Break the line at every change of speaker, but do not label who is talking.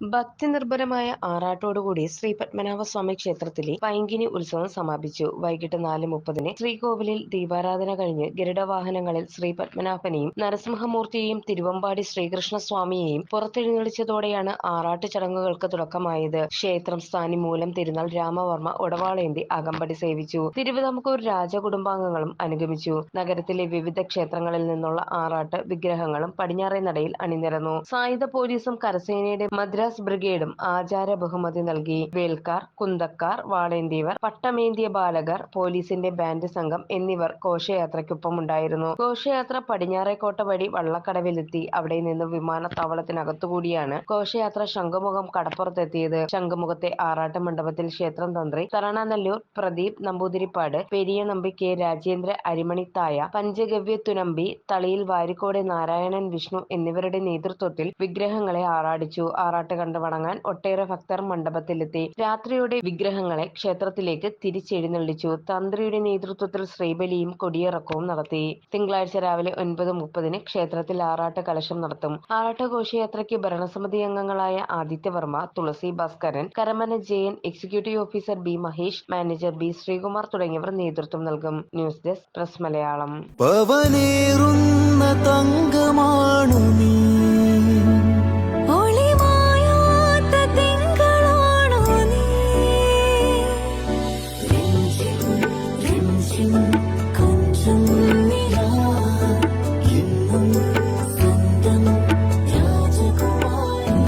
ഭക്തിനിർഭരമായ ആറാട്ടോടുകൂടി ശ്രീ പത്മനാഭ സ്വാമി ക്ഷേത്രത്തിലെ പൈങ്കിനി ഉത്സവം സമാപിച്ചു. വൈകിട്ട് നാല് മുപ്പതിന് ശ്രീകോവിലിൽ ദീപാരാധന കഴിഞ്ഞ് ഗരുഡവാഹനങ്ങളിൽ ശ്രീ പത്മനാഭനെയും നരസിംഹമൂർത്തിയെയും തിരുവമ്പാടി ശ്രീകൃഷ്ണസ്വാമിയെയും പുറത്തെഴുന്നള്ളിച്ചതോടെയാണ് ആറാട്ട് ചടങ്ങുകൾക്ക് തുടക്കമായത്. ക്ഷേത്രം സ്ഥാനി മൂലം തിരുനാൾ രാമവർമ്മ ഒടവാളേന്തി അകമ്പടി സേവിച്ചു. തിരുവിതാംകൂർ രാജകുടുംബാംഗങ്ങളും അനുഗമിച്ചു. നഗരത്തിലെ വിവിധ ക്ഷേത്രങ്ങളിൽ നിന്നുള്ള ആറാട്ട് വിഗ്രഹങ്ങളും പടിഞ്ഞാറേ നടയിൽ അണിനിരന്നു. സായുധ പോലീസും കരസേനയുടെ മദ്രാസ് ബ്രിഗേഡും ആചാര ബഹുമതി നൽകി. വേൽക്കാർ കുന്തക്കാർ വാളേന്തിയവർ പട്ടമേന്തിയ ബാലകർ പോലീസിന്റെ ബാൻഡ് സംഘം എന്നിവർ ഘോഷയാത്രയ്ക്കൊപ്പമുണ്ടായിരുന്നു. ഘോഷയാത്ര പടിഞ്ഞാറേക്കോട്ട വഴി വള്ളക്കടവിലെത്തി. അവിടെ നിന്ന് വിമാനത്താവളത്തിനകത്തുകൂടിയാണ് ഘോഷയാത്ര ശംഖുമുഖം കടപ്പുറത്തെത്തിയത്. ശംഖുമുഖത്തെ ആറാട്ട് മണ്ഡപത്തിൽ ക്ഷേത്രം തന്ത്രി തരണനല്ലൂർ പ്രദീപ് നമ്പൂതിരിപ്പാട് പെരിയ നമ്പി കെ രാജേന്ദ്ര അരിമണിത്തായ പഞ്ചഗവ്യ തുനമ്പി തളിയിൽ വാരിക്കോട് നാരായണൻ വിഷ്ണു എന്നിവരുടെ നേതൃത്വത്തിൽ വിഗ്രഹങ്ങളെ ആറാടിച്ചു. ആറാട്ട് കണ്ട് വണങ്ങാൻ ഒട്ടേറെ ഭക്തർ മണ്ഡപത്തിലെത്തി. രാത്രിയോടെ വിഗ്രഹങ്ങളെ ക്ഷേത്രത്തിലേക്ക് തിരിച്ചെഴുന്നള്ളിച്ചു. തന്ത്രിയുടെ നേതൃത്വത്തിൽ ശ്രീബലിയും കൊടിയിറക്കവും നടത്തി. തിങ്കളാഴ്ച രാവിലെ ഒൻപത് മുപ്പതിന് ക്ഷേത്രത്തിൽ ആറാട്ട് കലശം നടത്തും. ആറാട്ട് ഘോഷയാത്രയ്ക്ക് ഭരണസമിതി അംഗങ്ങളായ Adityavarma Thulasi Bhaskaran Karamana Jayan executive officer B Mahesh manager B Sreekumar തുടങ്ങിയവർ നേതൃത്വം നൽകും. News desk press
Malayalam. തങ്കമാണു
രാജകുമാരി